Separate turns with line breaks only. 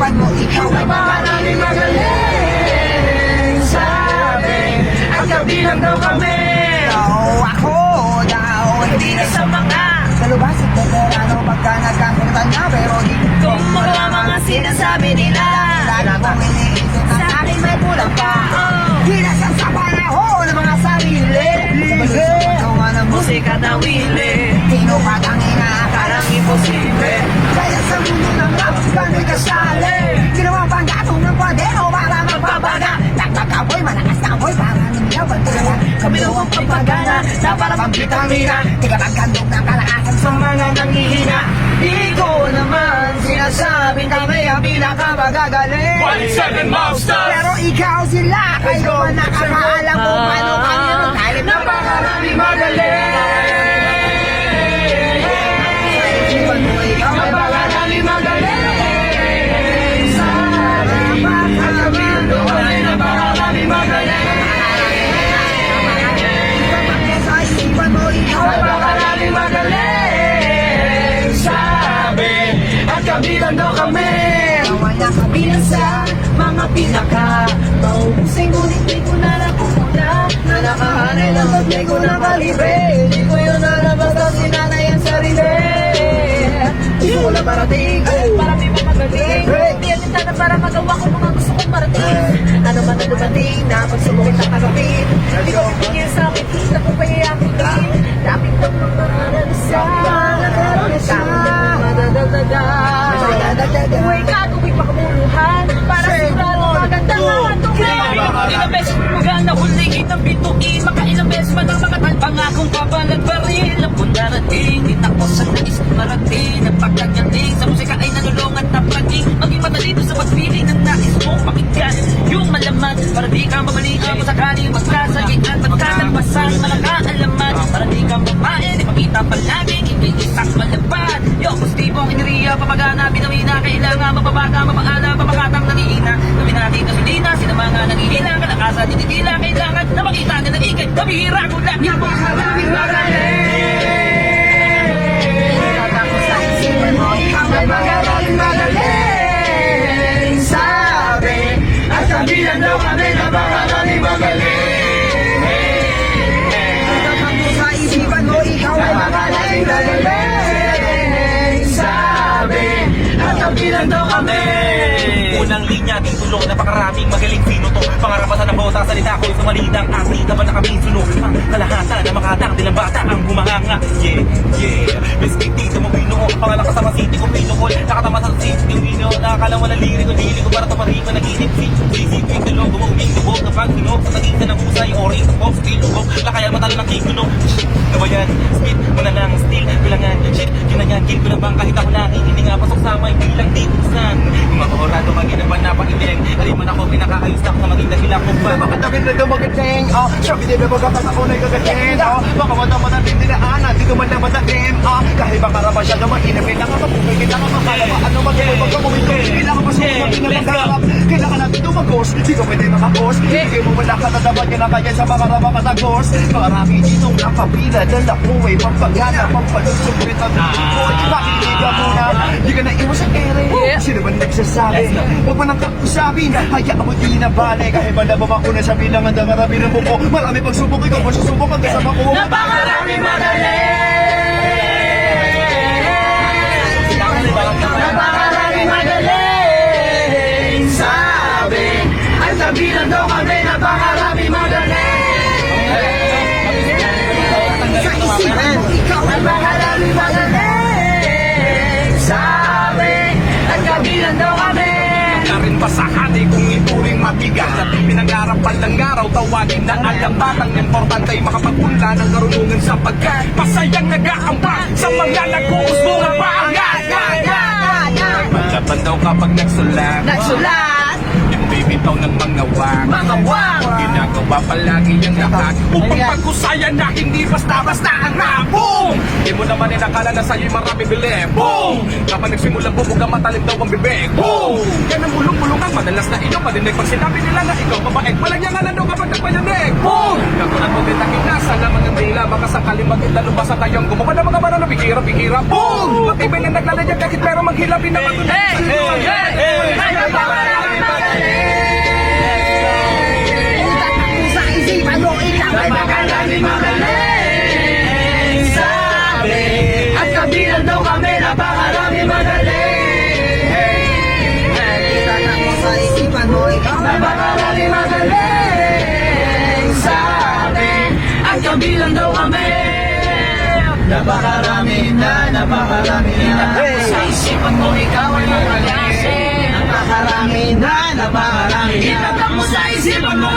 Isipan mo ikaw ay maraming magaling
Sabi, ang kabilang daw kami.
Daw ako daw
Hindi na sa mga.
Kalubas at veterano pagka nagkakita na Pero di
Kung mga mga sinasabi nila
Lagi kong iniisip na sa akin may kulang pa. Di na sa panahon ng mga sarili. Magawa ng
Musika na wili vitamina
Tiga pagkandog ng kalakasan
Sa mga nangihina. Iko naman Sinasabing kami ang pinakamagagaling
One seven monster.
Pero ikaw sila Kayo man nakakaalam kung paano kami na
Napakaraming magaling kabilang daw kami.
Wala ka
Bilang sa mga pinaka Maubusay ngunit di ko na nakukuna. Na nakahanay ng pag di ko na kalibre Di ko yun nalabas ang sinanay ang sarili. Di ko na parating. Para may mamagaling Di yan para magawa ko mga gusto kong marating Ano man na dumating na pagsubukit na kagapin Di ko pipigil nahuligit ang bituin Makailang beses man ang mga talpangakong kabalag baril Ang darating, di ako sa nais marating. Napakagaling sa musika ay nanulungan na praging Maging matalino sa pagpili ng nais mong pakinggan. Yung malaman, para di ka mabalikan. Kung sakaling magkasagitan Pagkalampasan, malakaalaman Para di ka mamain, ipakita palagi Hindi isang malabad Yo, positibong iniriya, papagana, binawina Kailangan mapabaga, mapaala, mapakatang nangiina Gawin natin gasolina, sila mga nangihina Kalakasan, tinitila, kailangan na makita na naigay Kabihira ko lang yung mga maraming
Tapos sa isipan mo ay magaling magaling
Sabi, at kabilang daw kami na maraming magaling.
Tapos sa isipan mo ikaw ay magaling magaling
Sabi, at kabilang daw kami.
Unang linya, ating tulong, napakaraming magaling sino salita ko, sumalidang atleta ba na kami suno Ang kalahatan na makatang dilang bata ang humahanga. Yeah, yeah, biscuit dito mo binuo Pangalan ka sa city ko pinukol na ako na ko ba
Bakit na dumagating? Oh, sabi din na magkakas ako na gagatin Oh, baka mataman ang dinaanan Dito man na matalim Oh, kahit baka raman siya naman Inapin lang ako Kung kailangan makala ka Ano magiging pag kumumito Kailangan pa sa mga pinagkakarap Kailangan natin tumagos Di ko pwede makapos. Hindi mo wala ka tataban Yan ang kanya sa mga ramang katagos Marami dito nakapila Dala ko ay pampagana Pampalusog kita Makinig ka muna? Di ka na iwas nagsasabi. Huwag mo nang kausapin Hayaan mo di na bale. Kahit ba nababa ko na sa bilangan ng marami ng buko. Marami pagsubok ikaw Pasusubok ang kasama ko.
Napakaraming magaling Napakaraming magaling Sabi, ang kabilang daw kami Napakaraming magaling
sa
hati kung ituring mabigat At pinangarapan ng araw tawagin na alam. Batang importante ay makapagpunla ng karunungan sapagkat Masayang nag-aambag sa mga nag-uusbo ng paangat. Maglaban daw kapag nagsulat.
Nagsulat
ikaw ng mga wang
Mga wang!
Ginagawa palagi ang lahat Upang pagkusayan na hindi basta-basta ang rap Boom! Di mo naman inakala na sa'yo'y marami bili Boom! Kapag nagsimulang bumuga matalim daw ang bibig Boom! Yan ang bulong-bulong ang madalas na iyong padinig Pag sinabi nila na ikaw mabait Walang yan nga daw kapag nagpayanig Boom! Kagulat mo din ang inasa naman ng dila Baka sakali mag-italo ba sa tayong gumawa ng mga marano Bikira-bikira Boom! Matibay na naglalagyan kahit pero maghilapin na matunay
Hey! Hey! Hey!
Napakarami na, napakarami na.
Sa isipan mo ikaw ay magaling
Napakarami na, napakarami na.
Itatang mo sa isipan mo